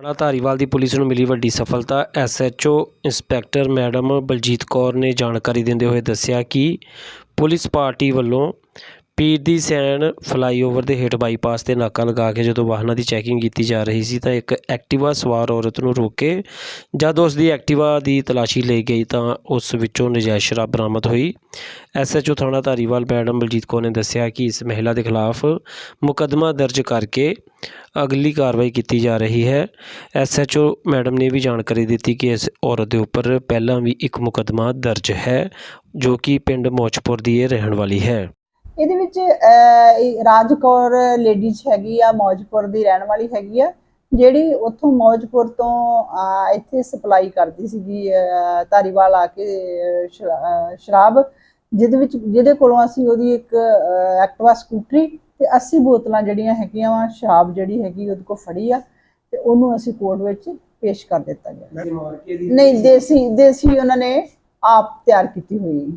ਥਾਣਾ ਧਾਰੀਵਾਲ ਦੀ ਪੁਲਿਸ ਨੂੰ ਮਿਲੀ ਵੱਡੀ ਸਫਲਤਾ। SHO inspector madam Baljit Kaur ਨੇ ਜਾਣਕਾਰੀ ਦਿੰਦੇ ਹੋਏ ਦੱਸਿਆ ਕਿ ਪੁਲਿਸ ਪਾਰਟੀ ਵੱਲੋਂ ਪੀਰ ਦੀ ਸੈਨ ਫਲਾਈਓਵਰ ਦੇ ਹੇਠ ਬਾਈਪਾਸ ਤੇ ਨਾਕਾ ਲਗਾ ਕੇ ਜਦੋਂ ਵਾਹਨਾਂ ਦੀ ਚੈਕਿੰਗ ਕੀਤੀ ਜਾ ਰਹੀ ਸੀ ਤਾਂ ਇੱਕ ਐਕਟਿਵਾ ਸਵਾਰ ਔਰਤ ਨੂੰ ਰੋਕੇ ਜਦ ਉਸ ਦੀ ਐਕਟਿਵਾ ਦੀ ਤਲਾਸ਼ੀ ਲਈ ਗਈ ਤਾਂ ਉਸ ਵਿੱਚੋਂ ਨਜਾਇਜ਼ ਸ਼ਰਾਬ ਬਰਾਮਦ ਹੋਈ। ਐਸਐਚਓ ਥਾਣਾ ਧਾਰੀਵਾਲ ਮੈਡਮ ਬਲਜੀਤ ਕੌਰ ਨੇ ਦੱਸਿਆ ਕਿ ਇਸ ਮਹਿਲਾ ਦੇ ਖਿਲਾਫ ਮੁਕੱਦਮਾ ਦਰਜ ਕਰਕੇ ਅਗਲੀ ਕਾਰਵਾਈ ਕੀਤੀ ਜਾ ਰਹੀ ਹੈ। ਐਸਐਚਓ ਮੈਡਮ ਨੇ ਵੀ ਜਾਣਕਾਰੀ ਦਿੱਤੀ ਕਿ ਇਸ ਔਰਤ ਦੇ ਉੱਪਰ ਪਹਿਲਾਂ ਵੀ ਇੱਕ ਮੁਕੱਦਮਾ ਦਰਜ ਹੈ ਜੋ ਕਿ ਪਿੰਡ ਮੋਚਪੁਰ ਦੀ ਇਹ ਰਹਿਣ ਵਾਲੀ ਹੈ। ਇਹਦੇ ਵਿੱਚ ਅਹ, ਇਹ ਰਾਜ ਕੌਰ ਲੇਡੀਜ਼ ਹੈਗੀ ਆ ਮੌਜਪੁਰ ਦੀ ਰਹਿਣ ਵਾਲੀ ਹੈਗੀ ਆ ਜਿਹੜੀ ਉੱਥੋਂ ਮੌਜਪੁਰ ਤੋਂ ਇੱਥੇ ਸਪਲਾਈ ਕਰਦੀ ਸੀਗੀ ਧਾਰੀਵਾਲ ਆ ਕੇ ਸ਼ਰਾਬ ਜਿਹਦੇ ਵਿੱਚ ਜਿਹਦੇ ਕੋਲੋਂ ਅਸੀਂ ਉਹਦੀ ਇੱਕ ਐਕਟਿਵਾ ਸਕੂਟਰੀ ਤੇ 80 ਬੋਤਲਾਂ ਜਿਹੜੀਆਂ ਹੈਗੀਆਂ ਵਾ ਸ਼ਰਾਬ ਜਿਹੜੀ ਹੈਗੀ ਉਹਦੇ ਕੋਲ ਫੜੀ ਆ ਤੇ ਉਹਨੂੰ ਅਸੀਂ ਕੋਰਟ ਵਿੱਚ ਪੇਸ਼ ਕਰ ਦਿੱਤਾ ਗਿਆ। ਨਹੀਂ ਦੇਸੀ ਦੇਸੀ ਉਹਨਾਂ ਨੇ ਆਪ ਤਿਆਰ ਕੀਤੀ ਹੋਈ। ਹੈ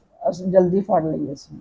ਅਸੀਂ ਜਲਦੀ ਫੜ ਲਈ ਅਸੀਂ